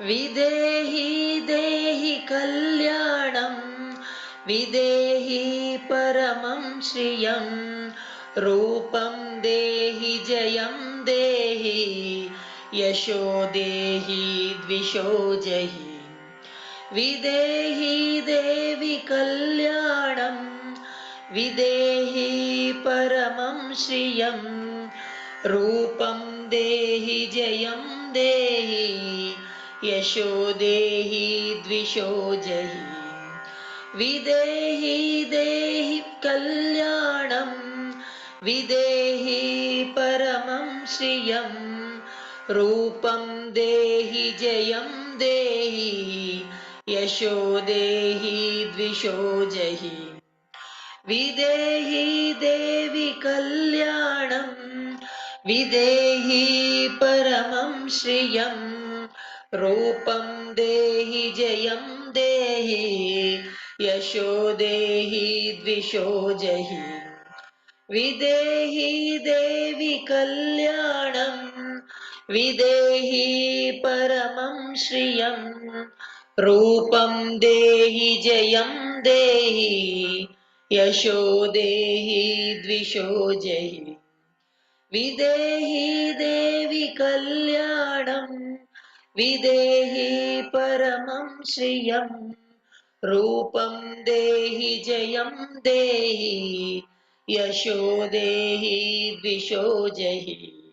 विदेहि देहि कल्याणं, विदेहि परमं श्रियं, रूपं देहि जयं देहि, यशो देहि द्विषो जहि। विदेहि देवि कल्याणं, विदेहि परमं श्रियं, रूपं देहि जयं देहि। यशो देहि, द्विषो जहि। विदेहि, देहि कल्याणं। विदेहि परमं श्रियं। रूपं देहि, जयं देहि। यशो देहि, द्विषो जहि। विदेहि, देवि कल्याणं। विदेहि परमं श्रियं। रूपं देहि, जयं देहि, यशो देहि, द्विषो जहि। विदेहि देवि कल्याणं, विदेहि परमं श्रियं। रूपं देहि, जयं देहि, यशो देहि, द्विषो जहि। विदेहि देवि कल्याणं विदेहि परमं श्रियं रूपं देहि जयं देहि यशो देहि द्विषो जहि।